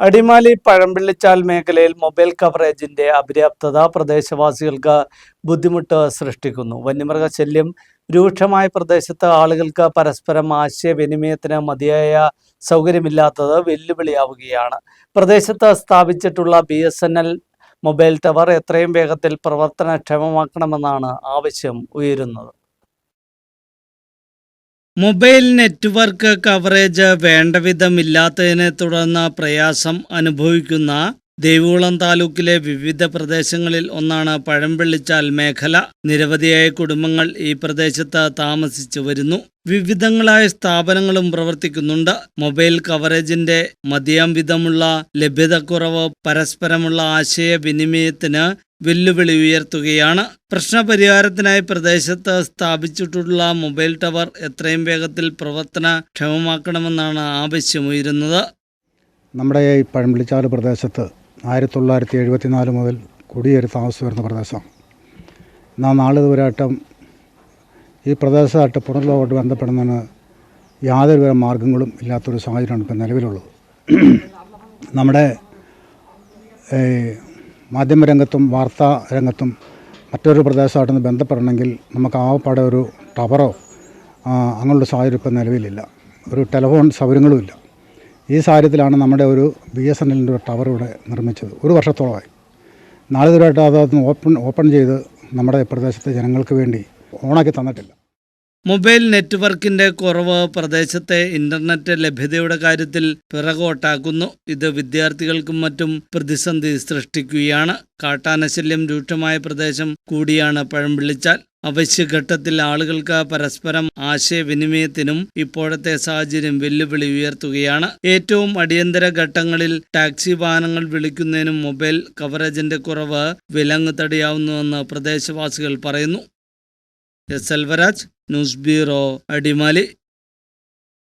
അടിമാലി പഴമ്പിള്ളിച്ചാൽ മേഖലയിൽ മൊബൈൽ കവറേജിന്റെ അപര്യാപ്തത പ്രദേശവാസികൾക്ക് ബുദ്ധിമുട്ട് സൃഷ്ടിക്കുന്നു. വന്യമൃഗശല്യം രൂക്ഷമായ പ്രദേശത്ത് ആളുകൾക്ക് പരസ്പരം ആശയവിനിമയത്തിന് മതിയായ സൗകര്യമില്ലാത്തത് വെല്ലുവിളിയാവുകയാണ്. പ്രദേശത്ത് സ്ഥാപിച്ചിട്ടുള്ള ബി മൊബൈൽ ടവർ എത്രയും വേഗത്തിൽ പ്രവർത്തനക്ഷമമാക്കണമെന്നാണ് ആവശ്യം ഉയരുന്നത്. മൊബൈൽ നെറ്റ്വർക്ക് കവറേജ് വേണ്ടവിധമില്ലാത്തതിനെ തുടർന്ന് പ്രയാസം അനുഭവിക്കുന്ന ദേവികുളം താലൂക്കിലെ വിവിധ പ്രദേശങ്ങളിൽ ഒന്നാണ് പഴംപള്ളിച്ചാൽ മേഖല. നിരവധിയായ കുടുംബങ്ങൾ ഈ പ്രദേശത്ത് താമസിച്ചു വരുന്നു. വിവിധങ്ങളായ സ്ഥാപനങ്ങളും പ്രവർത്തിക്കുന്നുണ്ട്. മൊബൈൽ കവറേജിന്റെ മതിയാം വിധമുള്ള ലഭ്യതക്കുറവ് പരസ്പരമുള്ള ആശയവിനിമയത്തിന് വെല്ലുവിളി ഉയർത്തുകയാണ്. പ്രശ്നപരിഹാരത്തിനായി പ്രദേശത്ത് സ്ഥാപിച്ചിട്ടുള്ള മൊബൈൽ ടവർ എത്രയും വേഗത്തിൽ പ്രവർത്തനക്ഷമമാക്കണമെന്നാണ് ആവശ്യമുയരുന്നത്. നമ്മുടെ ഈ പഴംപിളിച്ചാൽ പ്രദേശത്ത് ആയിരത്തി തൊള്ളായിരത്തി എഴുപത്തി നാല് മുതൽ കുടിയേറി താമസിച്ചു വരുന്ന പ്രദേശമാണ് എന്നാൽ നാളിതുവരായിട്ടും ഈ പ്രദേശമായിട്ട് പുനർലോകമായിട്ട് ബന്ധപ്പെടുന്നതിന് യാതൊരു വിധ മാർഗങ്ങളും ഇല്ലാത്തൊരു സാഹചര്യമാണ് ഇപ്പം നിലവിലുള്ളത്. നമ്മുടെ മാധ്യമരംഗത്തും വാർത്താ രംഗത്തും മറ്റൊരു പ്രദേശമായിട്ടൊന്ന് ബന്ധപ്പെടണമെങ്കിൽ നമുക്ക് ആവപ്പാടെ ഒരു ടവറോ അങ്ങനെയുള്ള സാഹചര്യം ഇപ്പം നിലവിലില്ല. ഒരു ടെലിഫോൺ സൗകര്യങ്ങളുമില്ല ഈ സാഹചര്യത്തിലാണ് നമ്മുടെ ഒരു ബി എസ് എൻ എല്ലിന്റെ ഒരു ടവർ ഇവിടെ നിർമ്മിച്ചത്. ഒരു വർഷത്തോളമായി. നാളിതുവരെയായിട്ട് അതൊന്ന് ഓപ്പൺ ഓപ്പൺ ചെയ്ത് നമ്മുടെ പ്രദേശത്തെ ജനങ്ങൾക്ക് വേണ്ടി ഓണാക്കി തന്നിട്ടില്ല. മൊബൈൽ നെറ്റ്വർക്കിന്റെ കുറവ് പ്രദേശത്തെ ഇന്റർനെറ്റ് ലഭ്യതയുടെ കാര്യത്തിൽ പിറകോട്ടാക്കുന്നു. ഇത് വിദ്യാർത്ഥികൾക്കും മറ്റും പ്രതിസന്ധി സൃഷ്ടിക്കുകയാണ്. കാട്ടാനശല്യം രൂക്ഷമായ പ്രദേശം കൂടിയാണ് പഴംപിള്ളിച്ചാൽ. അവശ്യഘട്ടത്തിൽ ആളുകൾക്ക് പരസ്പരം ആശയവിനിമയത്തിനും ഇപ്പോഴത്തെ സാഹചര്യം വെല്ലുവിളി ഉയർത്തുകയാണ്. ഏറ്റവും അടിയന്തര ഘട്ടങ്ങളിൽ ടാക്സി വാഹനങ്ങൾ വിളിക്കുന്നതിനും മൊബൈൽ കവറേജിന്റെ കുറവ് വിലങ്ങ് തടിയാവുന്നുവെന്ന് പ്രദേശവാസികൾ പറയുന്നു. S. Elvaraj news bureau Adimali.